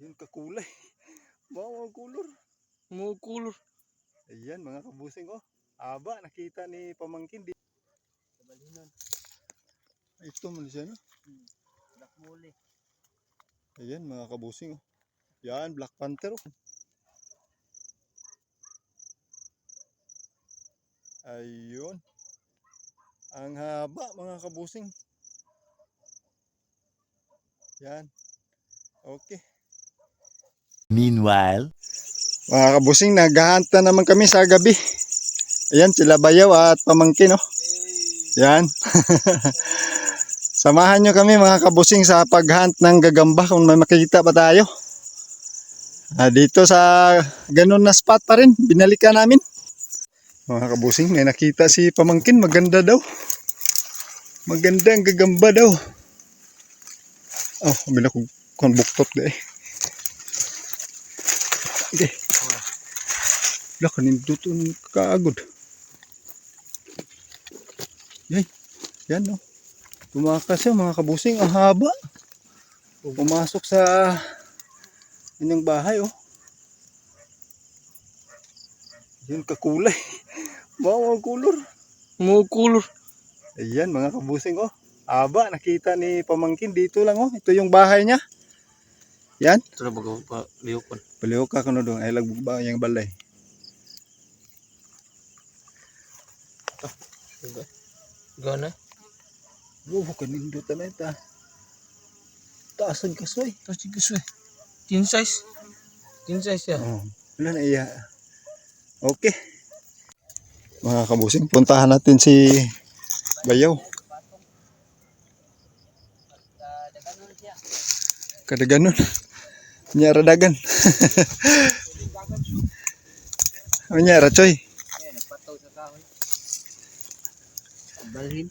Yun kakulay. Wow, ang kulor. Kumukulor. Ayan mga kabusing oh. Aba, nakita ni pamangkin di. Kabalinon. Ito man siya no. Black mole. Ayan mga kabusing oh. Yan, Black Panther oh. Ayun. Ang haba mga kabusing. Yan. Okay. Meanwhile, Mga kabusing, naghahunt na naman kami sa gabi. Ayan, sila Bayaw at pamangkin oh. Yan. Samahan nyo kami mga kabusing sa paghunt ng gagamba kung may makikita pa tayo. Ah, dito sa ganun na spot pa rin, binalikan namin. Mga kabusing, may nakita si pamangkin, maganda daw. Maganda ang gagamba daw. Oh, bila ko kon buktot de. De. Lah kanin tutun kaagod. Yay. Yan no. Tumakas siya mga kabusing, ang haba. Pumasok sa inyong bahay oh. Yun kakulay. Wow, ang kulor. Kumukulor. Ayan mga kabusing oh. Aba, nakita ni pamangkin dito lang oh. Ito yung bahay niya. Yan. Ito na bago pa liyokon. Baliw ka kuno dong ay lagbog ba yung balay. Gana. Wow, kanindot na ita. Taasan ka soy. Tapos sige suwe. Tin size. Tin size ya. Oh, wala na iya. Okay. Mga kabusing, puntahan natin si Bayaw. Kada ganun. Nyara dagan. Nyara. Balhin.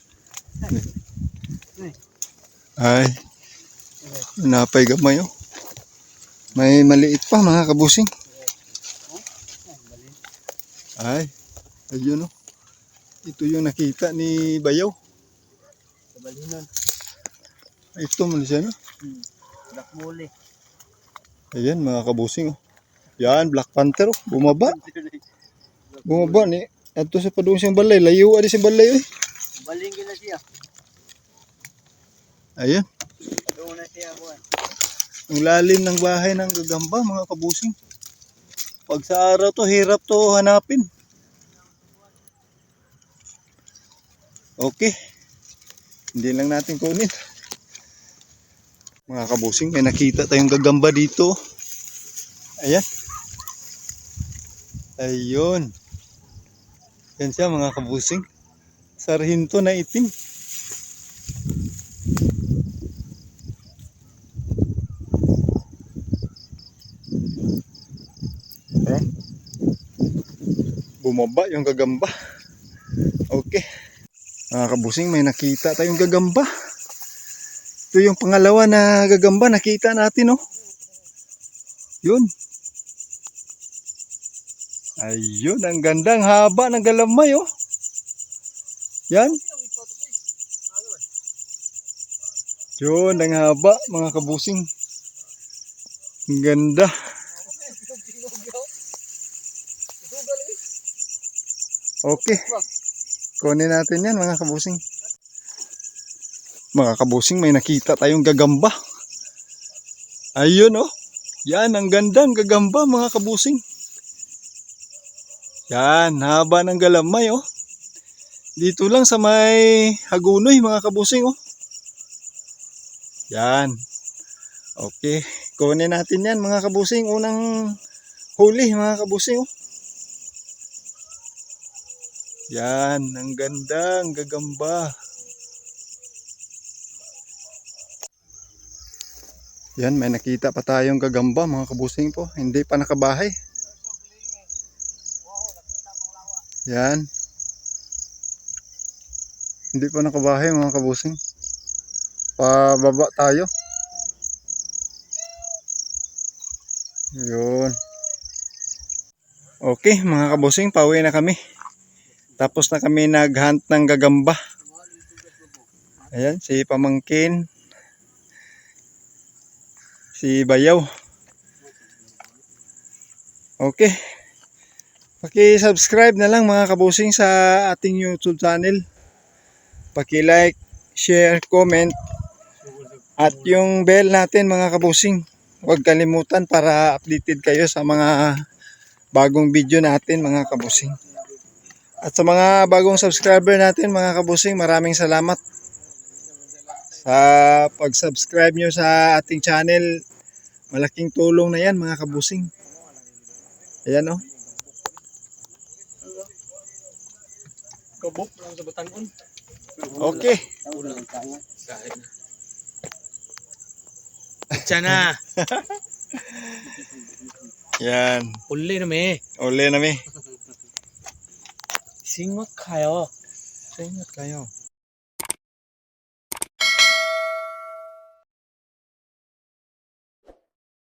Ay. Napay gamay oh. May maliit pa mga kabusing. Ay. Ayun oh. Ito yung nakita ni Bayaw. Kabalinon. Ito man siya no. Black mole. Ayan mga kabusing oh. Yan, Black Panther oh. Bumaba. Bumaba ni. Ato sa padung siyang balay. Layo adi siyang balay eh. Baling gina siya. Ayan. Doon na siya buwan. Ang lalim ng bahay ng gagamba mga kabusing. Pag sa araw to, hirap to hanapin. Okay. Hindi lang natin kunin. Mga kabusing, may nakita tayong gagamba dito. Ayan. Ayun. Yan siya mga kabusing. Sarhinto na itim. Ayan. Bumaba yung gagamba. Okay. Mga kabusing, may nakita tayong gagamba. Ito yung pangalawa na gagamba nakita natin, oh. Yun. Ayun, ang ganda, ang haba ng galamay, oh. Yan. Yun, ang haba, mga kabusing. Ang ganda. Okay. Kunin natin yan mga kabusing. Mga kabusing may nakita tayong gagamba. Ayun oh. Yan ang gandang gagamba mga kabusing. Yan, haba ng galamay oh. Dito lang sa may hagunoy mga kabusing oh. Yan. Okay. Kunin natin yan mga kabusing. Unang huli mga kabusing oh. Yan, ang ganda, ang gagamba. Yan, may nakita pa tayong gagamba mga kabusing po. Hindi pa nakabahay. Yan. Hindi pa nakabahay mga kabusing. Pababa tayo. Yun. Okay, mga kabusing, pauwi na kami. Tapos na kami naghunt ng gagamba. Ayan, si Pamangkin. Si Bayaw. Okay. Paki-subscribe na lang mga kabusing sa ating YouTube channel. Paki-like, share, comment at yung bell natin mga kabusing. Huwag kalimutan para updated kayo sa mga bagong video natin mga kabusing. At sa mga bagong subscriber natin mga kabusing, maraming salamat sa pag-subscribe nyo sa ating channel. Malaking tulong na yan mga kabusing. Ayan oh. o. Kabok lang sa batanon. Okay. Diyan na. Yan. Uli na me. Uli na mi. Singot kayo. Sa ingat kayo.